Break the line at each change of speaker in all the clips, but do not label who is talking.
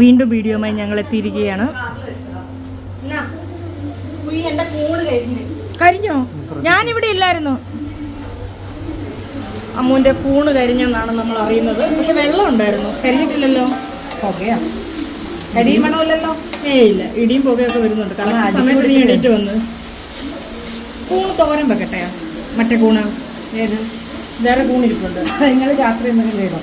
വീണ്ടും വീഡിയോയുമായി ഞങ്ങൾ എത്തിയിരിക്കുകയാണ്.
കഴിഞ്ഞ്.
ഞാനിവിടെ ഇല്ലായിരുന്നു. അമ്മുവിന്റെ കൂണ് കരിഞ്ഞെന്നാണ് നമ്മൾ അറിയുന്നത്. പക്ഷെ വെള്ളം ഉണ്ടായിരുന്നു. കരിഞ്ഞിട്ടില്ലല്ലോ.
കരിയും വേണമല്ലോ
ഏ ഇല്ല. ഇടിയും പുകയൊക്കെ വരുന്നുണ്ട്. കാരണം സമയത്ത് നീ എണീറ്റ് വന്ന്. കൂണ് തോരൻ വെക്കട്ടെ? മറ്റേ കൂണ്.
ഏത്?
വേറെ കൂണിരിപ്പുണ്ട്.
നിങ്ങൾ രാത്രി എന്തെങ്കിലും ചെയ്തോ?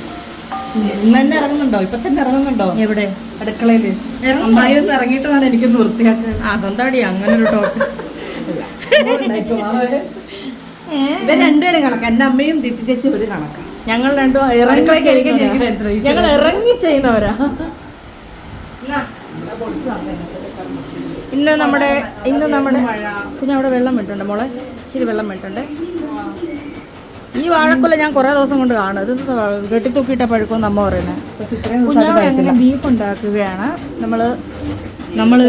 ഇന്ന് തന്നെ ഇറങ്ങുന്നുണ്ടോ ഇപ്പൊ തന്നെ ഇറങ്ങുന്നുണ്ടോ
എവിടെ?
അടുക്കളയിൽ.
അമ്മായിരുന്നു
അമ്മായി ഒന്ന് ഇറങ്ങിയിട്ട് വേണം എനിക്കൊന്ന് വൃത്തിയാക്കാൻ.
അതെന്താടി അങ്ങനെ ഒരു ടോക്ക്.
ഇവൻ രണ്ടുപേരും കണക്ക്. എന്റെ അമ്മയും ദിപ്തി ചേച്ചി ഒരു കണക്ക്.
ഞങ്ങൾ രണ്ടും ഇറങ്ങി
എനിക്ക്.
ഞങ്ങൾ ഇറങ്ങി ചെയ്യുന്നവരാ. ഇന്ന് നമ്മുടെ ഇന്ന് നമ്മുടെ പിന്നെ അവിടെ വെള്ളം വിട്ടുണ്ട് മോളെ. ഇച്ചിരി വെള്ളം വിട്ടുണ്ട്. ഈ വാഴക്കുല ഞാൻ കുറേ ദിവസം കൊണ്ട് കാണും. ഇത് കെട്ടിത്തൂക്കിയിട്ട പഴുക്കുമെന്ന് അമ്മ പറയുന്നത് കുഞ്ഞാവ് ബീഫ് ഉണ്ടാക്കുകയാണ്. നമ്മൾ നമ്മൾ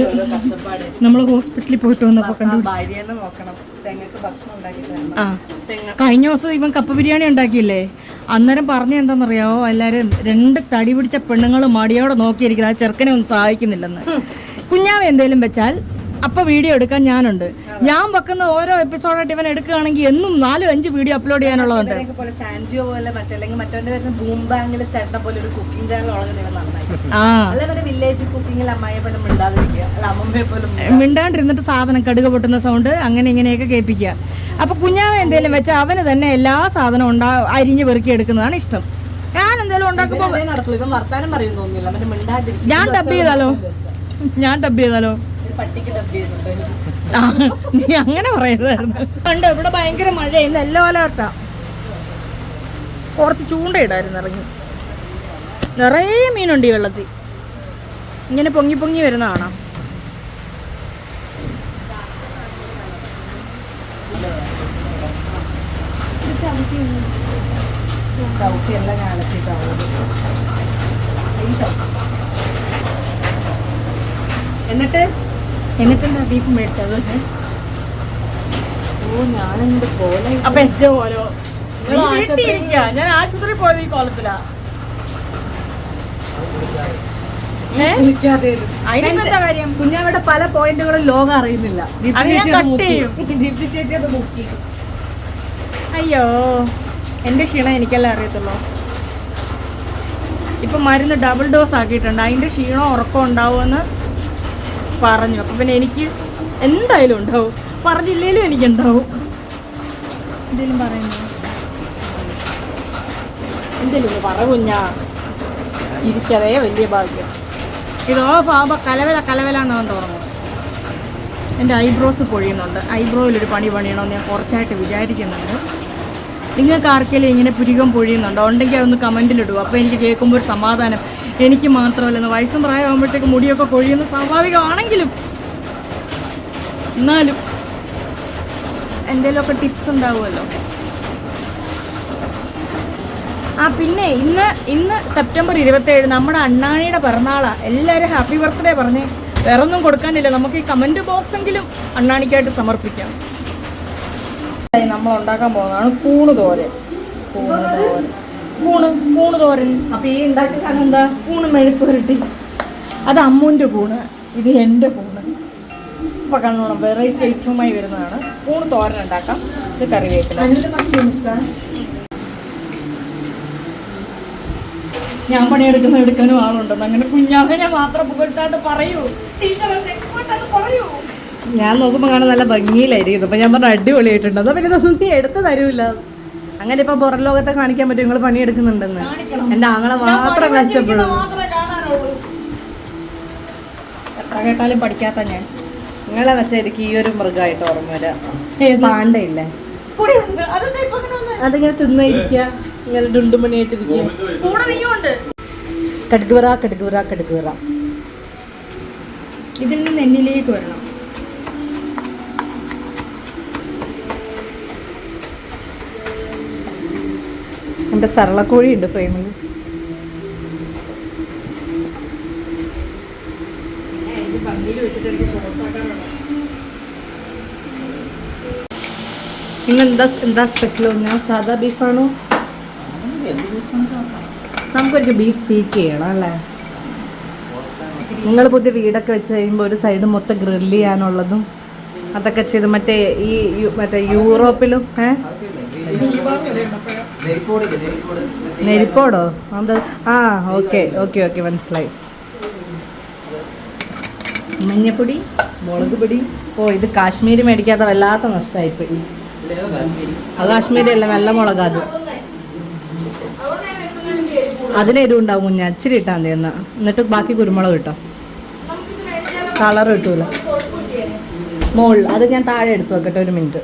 നമ്മൾ ഹോസ്പിറ്റലിൽ പോയിട്ട് വന്നപ്പോൾ കണ്ടു
ഭാര്യനെ നോക്കണം. തെങ്ങക്ക് ഭക്ഷണം തരണം.
ആ.
തെങ്ങ
കഴിഞ്ഞ ദിവസം ഇവൻ കപ്പ ബിരിയാണി ഉണ്ടാക്കിയില്ലേ? അന്നേരം പറഞ്ഞ എന്താണെന്നറിയാവോ എല്ലാവരും രണ്ട് തടി പിടിച്ച പെണ്ണുങ്ങൾ മടിയോടെ നോക്കിയിരിക്കുന്നത് ആ ചെറുക്കനെ ഒന്നും സഹായിക്കുന്നില്ലെന്ന്. കുഞ്ഞാവ് എന്തേലും വെച്ചാൽ അപ്പൊ വീഡിയോ എടുക്കാൻ ഞാനുണ്ട്. ഞാൻ വെക്കുന്ന ഓരോ എപ്പിസോഡായിട്ട് ഇവൻ എടുക്കുകയാണെങ്കിൽ എന്നും നാലും അഞ്ച് വീഡിയോ അപ്ലോഡ് ചെയ്യാനുള്ളതുണ്ട്. മിണ്ടാണ്ടിരുന്നിട്ട് സാധനം കടുക പൊട്ടുന്ന സൗണ്ട് അങ്ങനെ ഇങ്ങനെയൊക്കെ കേൾപ്പിക്കുക. അപ്പൊ കുഞ്ഞാവ എന്തേലും വെച്ചാൽ അവന് തന്നെ എല്ലാ സാധനവും ഉണ്ടാ അരിഞ്ഞ് പെറുക്കി എടുക്കുന്നതാണ് ഇഷ്ടം. ഞാൻ എന്തേലും ഉണ്ടാക്കുമ്പോൾ ഞാൻ ഡബ് ചെയ്താലോ? ഞാൻ ഡബ് ചെയ്താലോ? ആ, നീ അങ്ങനെ പറയുന്നത് കണ്ടോ ഇവിടെ ഭയങ്കര മഴ ഇന്ന് എല്ലാ അലേർട്ടാ കുറച്ച് ചൂണ്ടയിടായിരുന്നു ഇറങ്ങി. നിറയെ മീനുണ്ട് ഈ വെള്ളത്തിൽ. ഇങ്ങനെ പൊങ്ങി പൊങ്ങി വരുന്ന കാണാം.
ചവിട്ടി എല്ലാം കാലത്തിട്ടാവും എന്നിട്ട്?
എന്നിട്ടെന്താ ബീഫ് മേടിച്ചത്?
ഓ ഞാനെന്ത് പോലെ
അപ്പൊ എന്റെ ഓരോ ഞാൻ ആശുപത്രി പോയത് ഈ കോലത്തിലാ
കുഞ്ഞാവിടെ പല പോയിന്റുകളും ലോകം അറിയുന്നില്ല. ദീപ്തി ചേച്ചി അത് മുക്കി.
അയ്യോ എന്റെ ക്ഷീണം എനിക്കല്ലേ അറിയത്തുള്ളൂ. ഇപ്പൊ മരുന്ന് ഡബിൾ ഡോസ് ആക്കിയിട്ടുണ്ട്. അതിന്റെ ക്ഷീണം ഉറക്കം ഉണ്ടാവുമെന്ന് പറഞ്ഞു. അപ്പം പിന്നെ എനിക്ക് എന്തായാലും ഉണ്ടാവും. പറഞ്ഞില്ലേലും എനിക്കുണ്ടാവും. എന്തേലും പറയുന്നു? എന്തേലും പറ കുഞ്ഞാ. ചിരിച്ചതേ വലിയ ഭാഗ്യം. ഇത് ഓഫ് കലവല കലവല എന്നാണ് തോന്നുന്നു. എന്റെ ഐബ്രോസ് പൊഴിയുന്നുണ്ട്. ഐബ്രോയിലൊരു പണി പണിയണമെന്ന് ഞാൻ കുറച്ചായിട്ട് വിചാരിക്കുന്നുണ്ട്. നിങ്ങൾക്ക് ആർക്കെങ്കിലും ഇങ്ങനെ പുരികം പൊഴിയുന്നുണ്ടോ? ഉണ്ടെങ്കിൽ അതൊന്ന് കമന്റിലിടുക അപ്പോൾ എനിക്ക് കേൾക്കുമ്പോൾ ഒരു സമാധാനം. എനിക്ക് മാത്രമല്ല വയസ്സും പ്രായമാകുമ്പോഴത്തേക്ക് മുടിയൊക്കെ കൊഴിയുന്ന സ്വാഭാവികമാണെങ്കിലും. എന്നാലും എന്തെങ്കിലുമൊക്കെ ടിപ്സ് ഉണ്ടാവുമല്ലോ. ആ പിന്നെ ഇന്ന് ഇന്ന് സെപ്റ്റംബർ ഇരുപത്തേഴ് നമ്മുടെ അണ്ണാണിയുടെ പിറന്നാളാണ് എല്ലാവരും ഹാപ്പി ബർത്ത്ഡേ പറഞ്ഞ് വേറൊന്നും കൊടുക്കാനില്ല. നമുക്ക് ഈ കമന്റ് ബോക്സെങ്കിലും അണ്ണാണിക്കായിട്ട് സമർപ്പിക്കാം. നമ്മൾ ഉണ്ടാക്കാൻ പോകുന്നതാണ് കൂണ് തോരൻ കൂണ് തോരൻ കൂണ് കൂണ് തോരൻ
അപ്പൊ ഈ ഉണ്ടാക്കിയ സാധനം എന്താ?
കൂണ് മെഴുക്ക് പുരട്ടി അത് അമ്മുവിന്റെ കൂണ് ഇത് എന്റെ കൂണ്. ഇപ്പം കണ്ണോളം വെറൈറ്റി ഐറ്റവുമായി വരുന്നതാണ്. കൂണ് തോരൻ ഉണ്ടാക്കാം. ഇത്
കറി ഇഷ്ടാ?
ഞാൻ പണിയെടുക്കുന്ന എടുക്കാനും ആളുണ്ടെന്ന് അങ്ങനെ കുഞ്ഞാവിനെ മാത്രം പുകഴ്ത്താണ്ട് പറയൂ. ടീച്ചർ എക്സ്പേർട്ട് അത് പറയൂ.
ഞാൻ നോക്കുമ്പോൾ കാണാൻ നല്ല ഭംഗിയിലായിരിക്കുന്നു. അപ്പം ഞാൻ പറഞ്ഞു അടിപൊളിയായിട്ടുണ്ട്. അപ്പം പിന്നെ ഇതൊന്നും നീ എടുത്തു തരൂല. അങ്ങനെ ഇപ്പം പുറം ലോകത്തെ കാണിക്കാൻ പറ്റും. നിങ്ങൾ പണിയെടുക്കുന്നുണ്ടെന്ന്.
എന്റെ
എന്റെ ആങ്ങളെ മാത്രം
കഷ്ടപ്പെടും എത്ര കേട്ടാലും പഠിക്കാത്ത ഞാൻ.
നിങ്ങളെ മറ്റേ എനിക്ക് ഈ ഒരു മൃഗമായിട്ട് ഓർമ്മ വരാം? പാണ്ടയില്ലേ? അതിങ്ങനെ തിന്നിരിക്കുക ഇങ്ങനെ ഡുണ്ടുമണിയായിട്ട് ഇരിക്കുക
കൂടെ നീയുണ്ട്
കടുകുറ കടുകുറ കടുകുറ
ഇതിൽ നിന്ന് എന്നിലേക്ക് വരണം.
എന്റെ സരളക്കോഴി ഉണ്ട് ഫ്രെയിമിൽ ഇന്നെന്താ എന്താ സ്പെഷ്യൽ ഞാൻ സാധാ ബീഫാണോ? നമുക്കൊരിക്കൽ ബീഫ് സ്റ്റീക്ക് ചെയ്യണം അല്ലേ? നിങ്ങൾ പുതിയ വീടൊക്കെ വെച്ച് കഴിയുമ്പോൾ ഒരു സൈഡ് മൊത്തം ഗ്രില്ല് ചെയ്യാനുള്ളതും അതൊക്കെ ചെയ്ത് മറ്റേ ഈ മറ്റേ യൂറോപ്പിലും ഏ? നെരിപ്പോടോ ആ ഓക്കെ ഓക്കെ ഓക്കെ മനസ്സിലായി. മഞ്ഞപ്പൊടി മുളക് പൊടി. ഓ ഇത് കാശ്മീരി മേടിക്കാത്ത വല്ലാത്ത നഷ്ടമായിപ്പോയി അത് കാശ്മീരി? അല്ല നല്ല മുളകാ അത്. അതിന് എരിവുണ്ടാവും കുഞ്ഞ അച്ചിരി ഇട്ടാൽ മതി എന്നാ. എന്നിട്ട് ബാക്കി കുരുമുളക് കിട്ടോ കളർ കിട്ടൂല. മോൾ അത് ഞാൻ താഴെ എടുത്തു വെക്കട്ടെ ഒരു മിനിറ്റ്.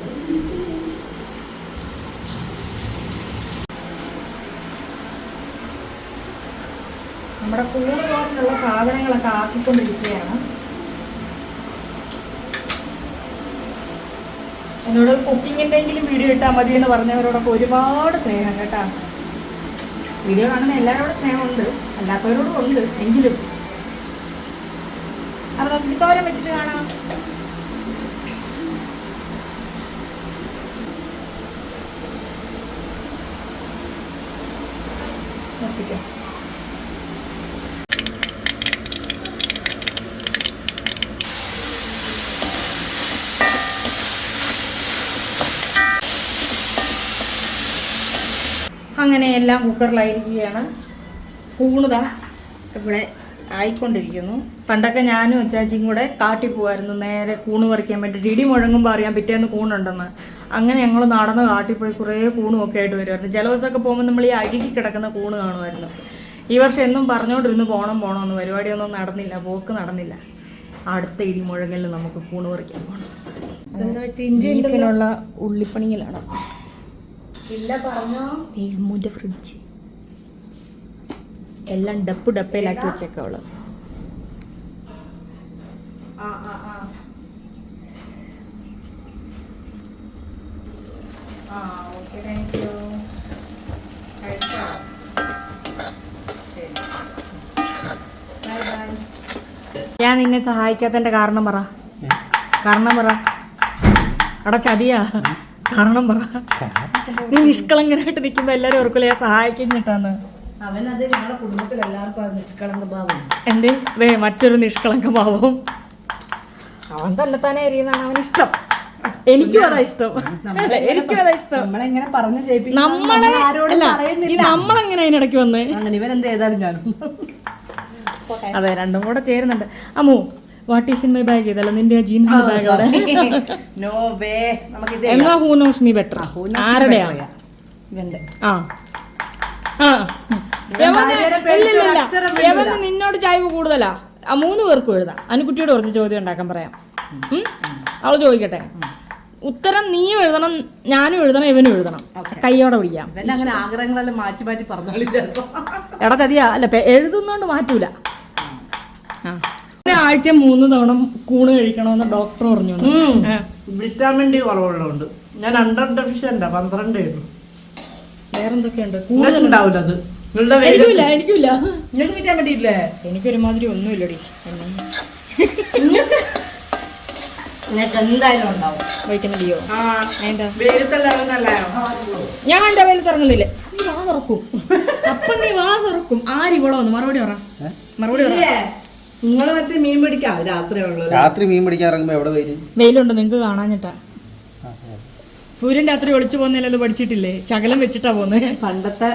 നമ്മുടെ കൂടുതലായിട്ടുള്ള സാധനങ്ങളൊക്കെ ആക്കിക്കൊണ്ടിരിക്കുകയാണ്. എന്നോട് കുക്കിങ്ങിന്റെങ്കിലും വീഡിയോ ഇട്ടാൽ മതി എന്ന് പറഞ്ഞവരോടൊക്കെ ഒരുപാട് സ്നേഹം കേട്ടാ. വീഡിയോ കാണുന്ന എല്ലാവരോടും സ്നേഹമുണ്ട്. അല്ലാത്തവരോടും ഉണ്ട്. എങ്കിലും. അപ്പോൾ നമുക്ക് തോരൻ വെച്ചിട്ട് കാണാം നിർത്തിക്കാം അങ്ങനെ എല്ലാം കുക്കറിലായിരിക്കുകയാണ്. കൂണുത ഇവിടെ ആയിക്കൊണ്ടിരിക്കുന്നു. പണ്ടൊക്കെ ഞാനും അച്ചാച്ചിയും കൂടെ കാട്ടിൽ പോകുമായിരുന്നു നേരെ കൂണ് പറിക്കാൻ വേണ്ടി. ഇടി മുഴങ്ങുമ്പോൾ അറിയാൻ പിറ്റേന്ന് കൂണുണ്ടെന്ന്. അങ്ങനെ ഞങ്ങൾ നടന്ന് കാട്ടിൽ പോയി കുറേ കൂണും ഒക്കെ ആയിട്ട് വരുമായിരുന്നു ചില ദിവസമൊക്കെ പോകുമ്പോൾ നമ്മൾ ഈ അഴുകി കിടക്കുന്ന കൂണ് കാണുമായിരുന്നു. ഈ വർഷം എന്നും പറഞ്ഞുകൊണ്ടിരുന്നു പോകണം പോകണമെന്ന് പരിപാടിയൊന്നും നടന്നില്ല പോക്ക് നടന്നില്ല. അടുത്ത ഇടി മുഴങ്ങലിൽ നമുക്ക് കൂണ് പറിക്കാൻ പോകണം ബീഫിനുള്ള ഉള്ളിപ്പണിയിലാണ്
ഇല്ല പറഞ്ഞോ.
ഈ അമ്മൂന്റെ ഫ്രിഡ്ജ് എല്ലാം ഡപ്പ് ഡപ്പയിലാക്കി വെച്ചേക്കവൾ
ആ ആ ആ.
ആ ഓക്കെ താങ്ക് യു ഞാൻ നിന്നെ സഹായിക്കാത്തതിന്റെ കാരണം പറ. കാരണം പറ. അട ചതിയാ. കാരണം പറ. നീ നിഷ്കളങ്കനായിട്ട് നിൽക്കുമ്പോ എല്ലാരും ഓർക്കില്ല ഞാൻ സഹായിക്കുന്നിട്ടാന്ന്
അവനത് ഞങ്ങളുടെ കുടുംബത്തിൽ എല്ലാവർക്കും നിഷ്കളങ്ക ഭാവം
എന്തേ? വേ മറ്റൊരു നിഷ്കളങ്ക ഭാവം അവൻ തന്നെ തന്നെ എറിയുന്നതാണ് അവൻ ഇഷ്ടം. എനിക്കും അതാ ഇഷ്ടം. എനിക്കും അതാ ഇഷ്ടം.
നമ്മളെങ്ങനെ പറഞ്ഞു ചെയ്യിപ്പിക്കും
നമ്മളെ നമ്മളെങ്ങനെ അതിനിടയ്ക്ക് വന്ന്?
ഇവൻ എന്ത് ചെയ്താലും ഞാനും.
അതെ രണ്ടും കൂടെ ചേരുന്നുണ്ട്. Ammu what is in my bag ചെയ്തല്ലോ നിന്റെ ജീൻസിന്റെ ബാഗ് അവിടെ.
നോ വേ നമുക്ക് ഇത്
എന്നാ ഹൂ നോസ് മീ ബെറ്റർ ആരുടെയാ ആ. ആ. യവന് നിന്നോട് ചായ്വ് കൂടുതലാ. ആ മൂന്ന് പേർക്കും എഴുതാം. അനുക്കുട്ടിയോട് കുറച്ച് ചോദ്യം ഉണ്ടാക്കാൻ പറയാം. അവൾ അവൾ ചോദിക്കട്ടെ. ഉത്തരം നീയും എഴുതണം ഞാനും എഴുതണം ഇവനും എഴുതണം. കൈയോടെ പിടിക്കാം.
അങ്ങനെ ആഗ്രഹങ്ങളെല്ലാം മാറ്റി മാറ്റി
എടാ ചതിയാ. അല്ല എഴുതുന്നോണ്ട് മാറ്റൂല. ആ. ആഴ്ച മൂന്ന് തവണ കൂണ് കഴിക്കണമെന്ന് ഡോക്ടർ പറഞ്ഞു
വിറ്റാമിൻ ഡി കുറവുള്ളതുകൊണ്ട്. ഞാൻ അണ്ടർ ഡെഫിഷ്യന്റാ പന്ത്രണ്ട് ആയിരുന്നു.
വേറെന്തൊക്കെയുണ്ട്?
ഉണ്ടാവില്ല അത്
എനിക്കില്ല എനിക്കില്ല
നിങ്ങൾക്ക് വിറ്റാമിൻ ഡി ഇല്ലേ?
എനിക്കൊരുമാതിരി ഒന്നുമില്ലടി.
എന്തായാലും ഉണ്ടാവും.
വൈറ്റമിൻ ഡിയോ ഞാൻ എന്റെ വെയിലത്തിറങ്ങുന്നില്ല തുറങ്ങുന്നില്ല നീ വാ തുറക്കും. അപ്പൊ നീ വാ തുറക്കും. ആരിവളോ ഒന്ന്? മറുപടി പറ. മറുപടി പറ.
നിങ്ങൾ മറ്റേ മീൻ പിടിക്കാം? രാത്രി
രാത്രി മീൻ പിടിക്കാൻ ഇറങ്ങുമ്പോ എവിടെ വരും
വെയിലുണ്ട് നിങ്ങക്ക് കാണാഞ്ഞിട്ടാ. സൂര്യൻ രാത്രി ഒളിച്ചു പോകുന്നില്ലല്ലോ പഠിച്ചിട്ടില്ലേ? ശകലം വെച്ചിട്ടാ പോന്നെ
പണ്ടത്തെ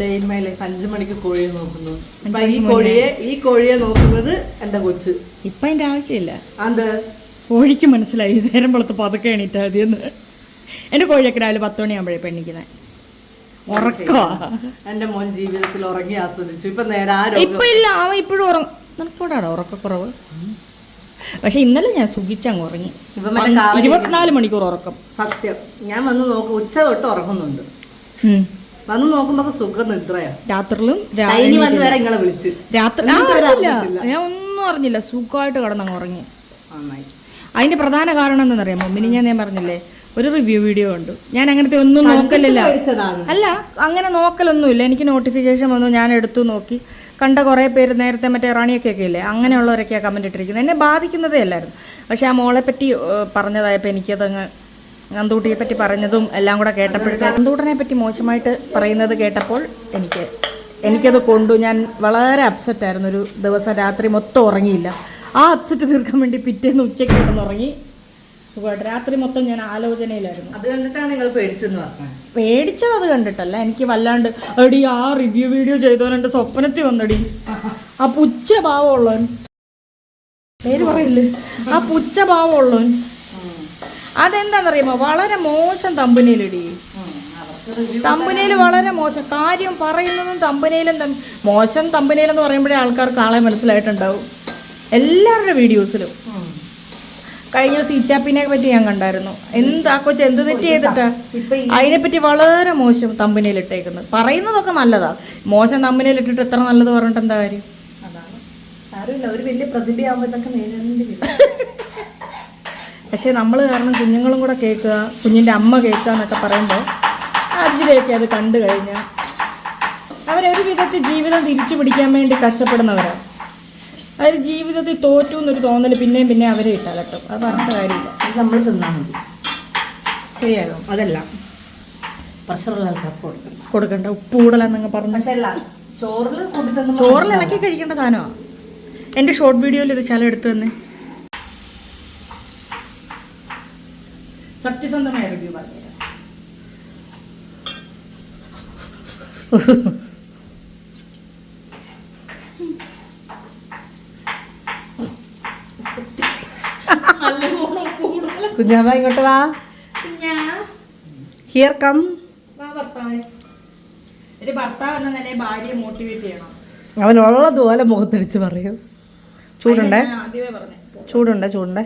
ഡെയിൻമേലെ അഞ്ചു മണിക്ക് കോഴിയെ നോക്കുന്നു. അപ്പൊ ഈ കോഴിയെ. ഈ കോഴിയെ നോക്കുന്നത് എന്റെ കൊച്ച്.
ഇപ്പൊ അതിന്റെ ആവശ്യമില്ല.
അത്
കോഴിക്ക് മനസ്സിലായി. നേരം വെളുത്ത് പതുക്കെ എണീറ്റാ മതിയെന്ന്. എന്റെ കോഴിയൊക്കെ രാവിലെ പത്ത് മണിയാകുമ്പോഴേ പെണ്ണിക്കുന്നത് ഉറക്കമാ
എന്റെ മോൻ ജീവിതത്തിൽ ഉറങ്ങി ആസ്വദിച്ചു. ഇപ്പൊ നേരെ ആ രോഗം
ഇപ്പൊ ഇല്ല. അവൻ ഇപ്പോഴും ഉറങ്ങും. നിനക്കോടാടോ ഉറക്കക്കുറവ്. പക്ഷെ ഇന്നലെ ഞാൻ സുഖിച്ചങ്ങ് ഉറങ്ങി. ഇരുപത്തിനാല് മണിക്കൂർ ഉറക്കം.
സത്യം. ഞാൻ വന്ന് നോക്കും ഉച്ച തൊട്ട് ഉറങ്ങുന്നുണ്ട്. വന്ന് നോക്കുമ്പോ സുഖം നിദ്രയാ
രാത്രിയിലും രാ-
വന്ന് വരെ ഇങ്ങളെ വിളിച്ച്.
രാത്രി ഞാൻ ഒന്നും അറിഞ്ഞില്ല. സുഖമായിട്ട് കിടന്നങ്ങ് ഉറങ്ങി. അതിന്റെ പ്രധാന കാരണം എന്താണെന്നറിയാമോ? മിനി ഞാൻ ഞാൻ പറഞ്ഞില്ലേ? ഒരു റിവ്യൂ വീഡിയോ ഉണ്ട്. ഞാൻ അങ്ങനത്തെ ഒന്നും നോക്കലില്ല. അല്ല അങ്ങനെ നോക്കലൊന്നുമില്ല. എനിക്ക് നോട്ടിഫിക്കേഷൻ വന്നു. ഞാൻ എടുത്തു നോക്കി. കണ്ട കുറേ പേര് നേരത്തെ മറ്റേ റാണിയൊക്കെ ഇല്ലേ? അങ്ങനെയുള്ളവരൊക്കെയാണ് കമന്റ് ഇട്ടിരിക്കുന്നത്. എന്നെ ബാധിക്കുന്നതേ അല്ലായിരുന്നു. പക്ഷേ ആ മോളെ പറ്റി ഏഹ്, പറഞ്ഞതായപ്പോൾ എനിക്കതങ്ങ് നന്ദൂട്ടിയെ പറ്റി പറഞ്ഞതും എല്ലാം കൂടെ കേട്ടപ്പോഴത്തെ നന്ദൂട്ടനെ പറ്റി മോശമായിട്ട് പറയുന്നത് കേട്ടപ്പോൾ എനിക്ക് എനിക്കത് കൊണ്ടു. ഞാൻ വളരെ അപ്സെറ്റായിരുന്നു ഒരു ദിവസം രാത്രി മൊത്തം ഉറങ്ങിയില്ല. ആ അപ്സെറ്റ് തീർക്കാൻ വേണ്ടി പിറ്റേന്ന് ഉച്ചയ്ക്ക് കിടന്നുറങ്ങി. സുഖമായിട്ട്. രാത്രി മൊത്തം ഞാൻ ആലോചനയിലായിരുന്നു.
അത് കണ്ടിട്ടാണ് നിങ്ങൾ പേടിച്ചെന്ന് പറഞ്ഞത്?
പേടിച്ചത് അത് കണ്ടിട്ടല്ല. എനിക്ക് വല്ലാണ്ട് എടി ആ റിവ്യൂ വീഡിയോ ചെയ്തവൻ എന്റെ സ്വപ്നത്തിൽ വന്നടി. ആ പുച്ഛ ഭാവമുള്ളവൻ പേര് പറയില്ലേ? ആ പുച്ഛ ഭാവമുള്ളവൻ അതെന്താണെന്നറിയാമോ വളരെ മോശം തമ്പനിയിലടി. തമ്പനയിൽ വളരെ മോശം. കാര്യം പറയുന്നതും തമ്പനയിലും മോശം തമ്പനയിലെന്ന് പറയുമ്പോഴേ ആൾക്കാർക്ക് ആളെ മനസ്സിലായിട്ടുണ്ടാവും. എല്ലാവരുടെ വീഡിയോസിലും. കഴിഞ്ഞ ദിവസം ഇച്ചാപ്പിനെ പറ്റി ഞാൻ കണ്ടായിരുന്നു. എന്താ കൊച്ചു എന്ത് തെറ്റ് ചെയ്തിട്ടാ? അതിനെപ്പറ്റി വളരെ മോശം തമ്പനയിൽ ഇട്ടേക്കുന്നത്. പറയുന്നതൊക്കെ നല്ലതാ. മോശം തമ്പിനെ ഇട്ടിട്ട് എത്ര നല്ലത് പറഞ്ഞിട്ട് എന്താ കാര്യം?
ഒരു വലിയ പ്രതിഭയാകുമ്പോൾ ഇതൊക്കെ നേരിടേണ്ടി
പക്ഷേ നമ്മൾ കാരണം കുഞ്ഞുങ്ങളും കൂടെ കേൾക്കുക കുഞ്ഞിന്റെ അമ്മ കേൾക്കുക എന്നൊക്കെ പറയുമ്പോൾ അർജിതയൊക്കെ അത് കണ്ടു കഴിഞ്ഞാൽ അവരൊരു വിധത്തിൽ ജീവിതം തിരിച്ചു പിടിക്കാൻ വേണ്ടി കഷ്ടപ്പെടുന്നവരാണ് അവർ ജീവിതത്തിൽ തോറ്റു എന്നൊരു തോന്നൽ പിന്നെയും പിന്നെ അവരെ ഇട്ടാലട്ടും അത് പറഞ്ഞിട്ട് കാര്യമില്ല.
അത് നമ്മൾ തിന്നാൽ മതി.
ശരിയാകും
അതല്ല. പ്രഷറുള്ള ആൾക്കാർക്ക് കൊടുക്കണം
കൊടുക്കണ്ട. ഉപ്പ് കൂടുതലെന്നങ്ങ് പറഞ്ഞു.
പക്ഷെ അല്ല ചോറിൽ
ഇളക്കി കഴിക്കേണ്ട സാധനമാണ് എന്റെ ഷോർട്ട് വീഡിയോയിൽ ഇത് ചില എടുത്തു തന്നെ. സത്യസന്ധമായ റിവ്യൂ പറഞ്ഞുതരാം.
കുഞ്ഞാമ്മ ഇങ്ങോട്ട് വാ. ഹിയർ കം
ഒരു ഭർത്താവ് എന്ന നിലയിൽ ഭാര്യയെ മോട്ടിവേറ്റ് ചെയ്യണം.
അവൻ ഉള്ളതുപോലെ മുഖത്തടിച്ച് പറയും. ചൂടുണ്ടേ?
ഞാൻ ആദ്യമേ പറഞ്ഞേ.
ചൂടുണ്ടേ ചൂടുണ്ടേ?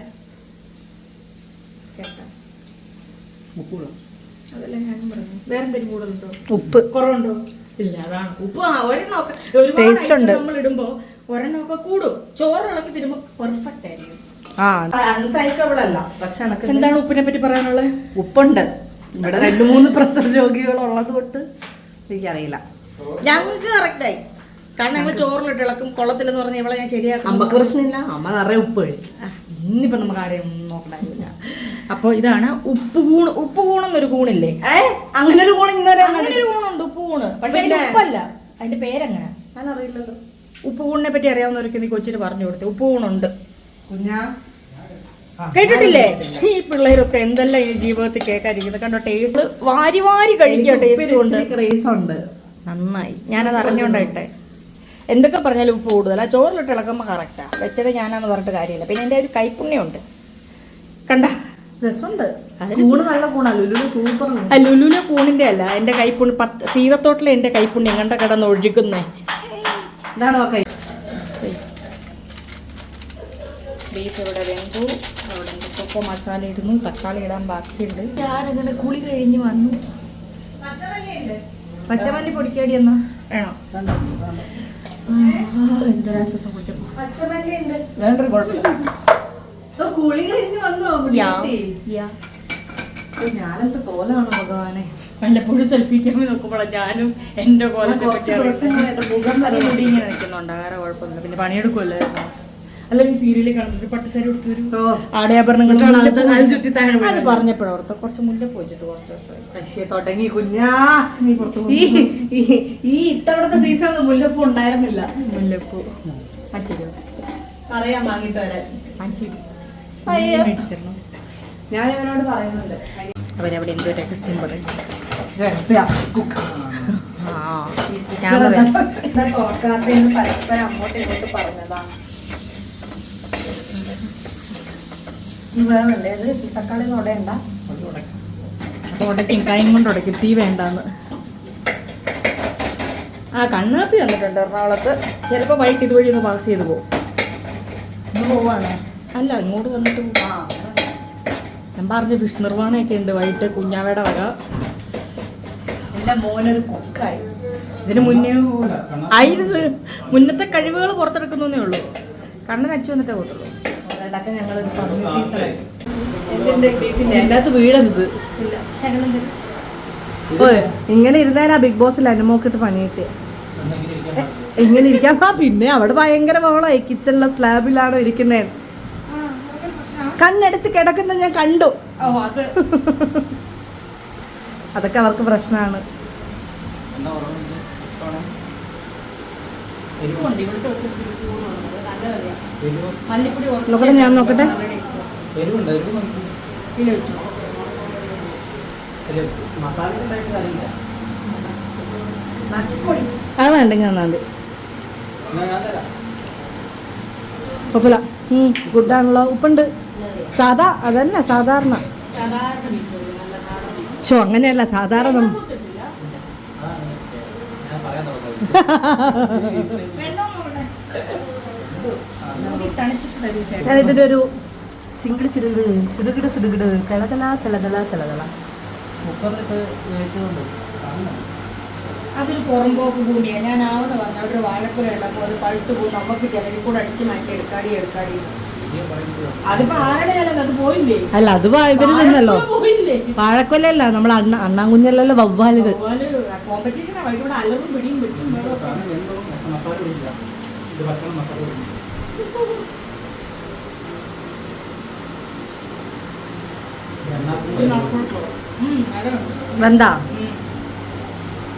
ഉപ്പ്.
കുറവുണ്ടോ? ഇല്ല അതാണ്. ഉപ്പ് ഒരെണ്ണമൊക്കെ ഒരുപാട് നമ്മൾ ഇടുമ്പോ ഒരെണ്ണമൊക്കെ കൂടും. ചോറ് ഇളക്കി തരുമ്പോ പെർഫെക്റ്റ് ആയിരിക്കും.
ആ. അൺസൈക്കബിൾ അല്ല പക്ഷെ എനക്ക്
എന്താണ് ഉപ്പിനെ പറ്റി പറയാനുള്ളത്
ഉപ്പുണ്ട്. ഇവിടെ രണ്ട് മൂന്ന് പ്രഷർ രോഗികൾ ഉള്ളത് തൊട്ട് എനിക്കറിയില്ല.
ഞങ്ങൾക്ക് കറക്റ്റായി കാരണം ഞങ്ങൾ ചോറിലിട്ട് ഇളക്കും കൊള്ളത്തില്ലെന്ന് പറഞ്ഞ ഇവളെ ഞാൻ ശരിയാക്കും.
അമ്മയ്ക്ക് പ്രശ്നമില്ല. അമ്മ നിറയെ ഉപ്പ് കഴിക്കും.
ഇന്നിപ്പോ നമുക്ക് ആരെയും നോക്കണ്ടായില്ല അപ്പൊ ഇതാണ് ഉപ്പ് കൂണ് ഉപ്പ് കൂണെന്നൊരു കൂണില്ലേ?
അങ്ങനെ ഒരു കൂണ് ഇന്നലെ
അങ്ങനെ ഒരു കൂണുണ്ട് ഉപ്പ് കൂണ്. പക്ഷെ അതിന്റെ ഉപ്പല്ല. അതിന്റെ പേരെങ്ങനെ?
ഞാൻ അറിയില്ലല്ലോ
ഉപ്പ് കൂണിനെ പറ്റി അറിയാവുന്നവർക്ക് നീ കൊച്ചിട്ട് പറഞ്ഞു കൊടുത്തു. ഉപ്പ് കൂണുണ്ട്.
കുഞ്ഞാ?
കേട്ടിട്ടില്ലേ? ഈ പിള്ളേരൊക്കെ എന്തെല്ലാം ഈ ജീവിതത്തിൽ കേൾക്കാതിരിക്കുന്നത് കണ്ടോ ടേസ്റ്റ് വാരി വാരി കഴിക്കുക ടേസ്റ്റ് കൊണ്ട്. നന്നായി. ഞാനത് അറിഞ്ഞുകൊണ്ടായിട്ടെ എന്തൊക്കെ പറഞ്ഞാലും ഉപ്പ് കൂടുതലാ. ചോറിലിട്ട് ഇളക്കുമ്പോൾ കറക്റ്റാ വെച്ചത് ഞാനാന്ന് പറഞ്ഞിട്ട് കാര്യമില്ല. പിന്നെ എന്റെ ഒരു കൈപ്പുണ്യമുണ്ട്. കണ്ട?
രസമുണ്ട്.
ലുലുലെ കൂണിന്റെ അല്ല. എന്റെ കൈപ്പുണ്യം പത്ത് സീതത്തോട്ടിലെ എന്റെ കൈപ്പുണ്യം. കണ്ട കിടന്ന് ഒഴുകുന്നേ.
ഇതാണ് കൈ?
ബീഫ് ഇവിടെ വെന്തു. അവിടെ എന്തൊക്കെ മസാല ഇടുന്നു. തക്കാളി ഇടാൻ ബാക്കിയുണ്ട്. ഞാനിങ്ങനെ കുളി കഴിഞ്ഞ് വന്നു. പച്ചമല്ലി പൊടിക്കാടി എന്നാ? വേണോ. എന്തൊരാശ്വാസം കുടിച്ചപ്പോ വേണ്ടൊരു കുഴപ്പമില്ല.
കുളി കഴിഞ്ഞ് വന്നു. ഞാനെന്ത് കോലാണ് ഭഗവാനെ.
വല്ലപ്പോഴും സെൽഫി ക്യാമിൽ നോക്കുമ്പോഴാണ് ഞാനും എന്റെ കോലത്തെ.
ദിവസമായിട്ട് മുഖം
വരെ മുടി ഇങ്ങനെ നിൽക്കുന്നുണ്ട് വേറെ കുഴപ്പമൊന്നുമില്ല. പിന്നെ പണിയെടുക്കുമല്ലോ അല്ല ഈ സീരിയലിൽ കണ്ടിട്ട് പട്ട് സാരി കൊടുത്തു വരും
ഓ.
ആടയാഭരണങ്ങൾ
പറഞ്ഞപ്പോഴത്തെ അത്
പറഞ്ഞപ്പോഴോർത്ത് കുറച്ച് മുല്ല പോയിട്ട് കുറച്ച് ദിവസമായി
തുടങ്ങി കുഞ്ഞാ.
നീ പുറത്തു
ഈ ഇത്തവണത്തെ സീസണിൽ മുല്ലപ്പൂ ഉണ്ടായിരുന്നില്ല.
മുല്ലപ്പൂ. അഞ്ചരി
അറിയാം വാങ്ങിട്ട് വരാൻ. ഞാൻ ഇവനോട് പറയുന്നുണ്ട്.
അവരവിടെ എന്തോ രഹസ്യം പറയും പറയാം
പരസ്പരം അങ്ങോട്ടും ഇങ്ങോട്ടും പറഞ്ഞതാ. വേണുണ്ട് അത് തക്കാളി ഉടയണ്ട.
ഉടയ്ക്കും. കൊണ്ട് ഉടയ്ക്കും. തീ വേണ്ടാന്ന്. ആ കണ്ണാപ്പി വന്നിട്ടുണ്ട് എറണാകുളത്ത്. ചിലപ്പോൾ വൈകിട്ട് ഇതുവഴി ഒന്ന് പാസ് ചെയ്ത് പോകും
ഇന്ന് പോവാണ്?
അല്ല ഇങ്ങോട്ട് വന്നിട്ട് ഞാൻ പറഞ്ഞ ഫിഷ് നിർവാണമൊക്കെ ഉണ്ട്. വൈകിട്ട് കുഞ്ഞാവയുടെ വക.
മോനൊരു കുക്കായി.
ഇതിന് മുന്നേ ആയിരുന്നു. മുന്നത്തെ കഴിവുകൾ പുറത്തെടുക്കുന്നേ ഉള്ളൂ. കണ്ണൻ അച്ചു വന്നിട്ടേ പോകത്തുള്ളൂ.
അതൊക്കെ ഞങ്ങളൊരു പന്നി സീസണായി എന്തിന്റെ ബീഫിന്റെ അതിന്റെ അകത്ത്
ഇല്ല
ഇങ്ങനെ ഇരുന്നാലാ ബിഗ് ബോസിൽ അനുമോക്കിട്ട് പണി കിട്ടിയ ഇങ്ങനെ ഇരിക്കാൻ പിന്നെ അവിടെ ഭയങ്കര ബഹളമായി കിച്ചണിലെ സ്ലാബിലാണോ ഇരിക്കുന്നേ. കണ്ണടച്ച് കിടക്കുന്നത് ഞാൻ കണ്ടു. അതൊക്കെ അവർക്ക് പ്രശ്നമാണ് ഉണ്ടായിട്ട് ഞാൻ നോക്കട്ടെ? അത് വേണ്ടെങ്കിൽ
നന്നാണ്ട്
കുഴപ്പമില്ല. ഗുഡാണല്ലോ ഉപ്പുണ്ട്. സാധാ അതന്നെ സാധാരണ. ഷോ അങ്ങനെയല്ല സാധാരണ നമ്മ-
കുത്തിട്ടില്ല.
അതാണ് ഞാൻ പറയാൻ തുടങ്ങുന്നത്
വെള്ളം നോക്കട്ടെ. ഊതി തണുപ്പിച്ച് തരൂ ചേട്ടാ.
ഞാൻ ഇതിന്റെ ഒരു ചിങ്കിടി ചിടുകിട് ചിടുകിട് ചിടുകിട് തിളതല. തിളതല തിളതല.
അതൊരു പുറമ്പോക്ക് ഭൂമിയാണ് ഞാൻ ആവുന്ന പറഞ്ഞു അവിടെ വാഴക്കുര വാഴക്കുല ഉണ്ടാക്കും അത് പഴുത്തു പോകും. നമുക്ക് ചിലരിൽ കൂടെ അടിച്ച് മാറ്റി എടുക്കാടി എടുക്കാടി.
അല്ല അത് ഇവർ തിന്നല്ലോ
പാഴക്കൊല്ലല്ല
വാഴക്കൊല്ലല്ല നമ്മൾ അണ്ണ അണ്ണാങ്കുഞ്ഞല്ലല്ലോ വവ്വാലുകൾ.
വെന്താ പൂപോലെയാണോ ഇവിടെ അലറും പിടിയും വെച്ചും വേറെ
കാരണം വെന്തതും മസാല പിടിക്കില്ല ഇത് ഭക്ഷണം മസാല പിടിക്കില്ല
വെന്താ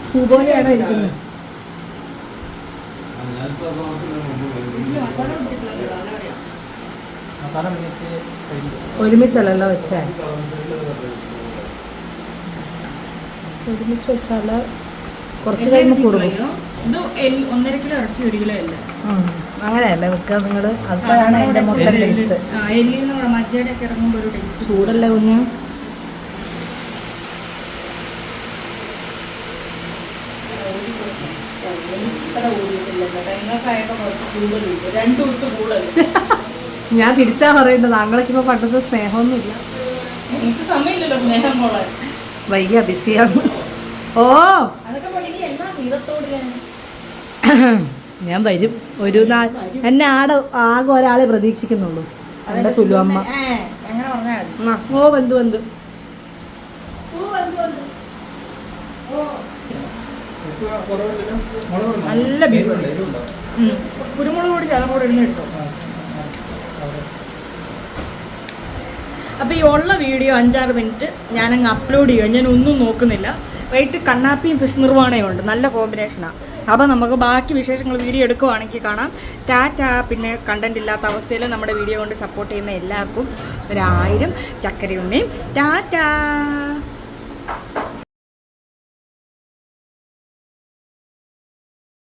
പൂ പോലെയാണോ ഇരിക്കുന്നത്
മസാല പിടിച്ചിട്ടില്ലല്ലോ അതറിയാം
മസാല പിടിച്ച് കഴിഞ്ഞു
ഒരുമിച്ചല്ലല്ലോ വെച്ചേ? ഒരുമിച്ച് വെച്ചാൽ കുറച്ച് കഴിയുമ്പോൾ
കൂടും. ഒന്നര കിലോ ഇറച്ചി ഒരു കിലോ അല്ല?
അങ്ങനെയല്ലേ വെക്കുക നിങ്ങൾ അപ്പോഴാണ് അതിന്റെ മൊത്തം ടേസ്റ്റ് ചൂടല്ലേ കുഞ്ഞ്?
രണ്ടു കൂടുതൽ.
ഞാൻ തിരിച്ചാ പറയുന്നത്. താങ്കളൊക്കെ ഇപ്പൊ പണ്ടത്തെ സ്നേഹമൊന്നുമില്ല.
എനിക്ക് സമയമില്ലല്ലോ സ്നേഹം
വൈകിയ ബിസിയാണ്. ഓ!
ഞാൻ?
ഞാൻ വരും. ഒരു നാൾ. എന്നെ ആടെ ആകെ ഒരാളെ പ്രതീക്ഷിക്കുന്നുള്ളൂ.
എന്റെ
സുലുവമ്മ ഓ ബന്ധു ബന്ധു
നല്ല ബീഫ് കുരുമുളക് കൂടി ചില കൂടെ ഇടുന്ന കിട്ടും അപ്പോൾ ഈ ഉള്ള വീഡിയോ അഞ്ചാറ് മിനിറ്റ് ഞാനങ്ങ് അപ്ലോഡ് ചെയ്യുക ഞാൻ ഒന്നും നോക്കുന്നില്ല. വൈകിട്ട് കണ്ണാപ്പിയും ഫിഷ് നിർവാണയും ഉണ്ട്. നല്ല കോമ്പിനേഷനാണ് അപ്പോൾ നമുക്ക് ബാക്കി വിശേഷങ്ങൾ വീഡിയോ എടുക്കുവാണെങ്കിൽ കാണാം. ടാറ്റ പിന്നെ കണ്ടന്റ് ഇല്ലാത്ത അവസ്ഥയിൽ നമ്മുടെ വീഡിയോ കൊണ്ട് സപ്പോർട്ട് ചെയ്യുന്ന എല്ലാവർക്കും ഒരായിരം ചക്കരയുണ്ണയും ടാറ്റ!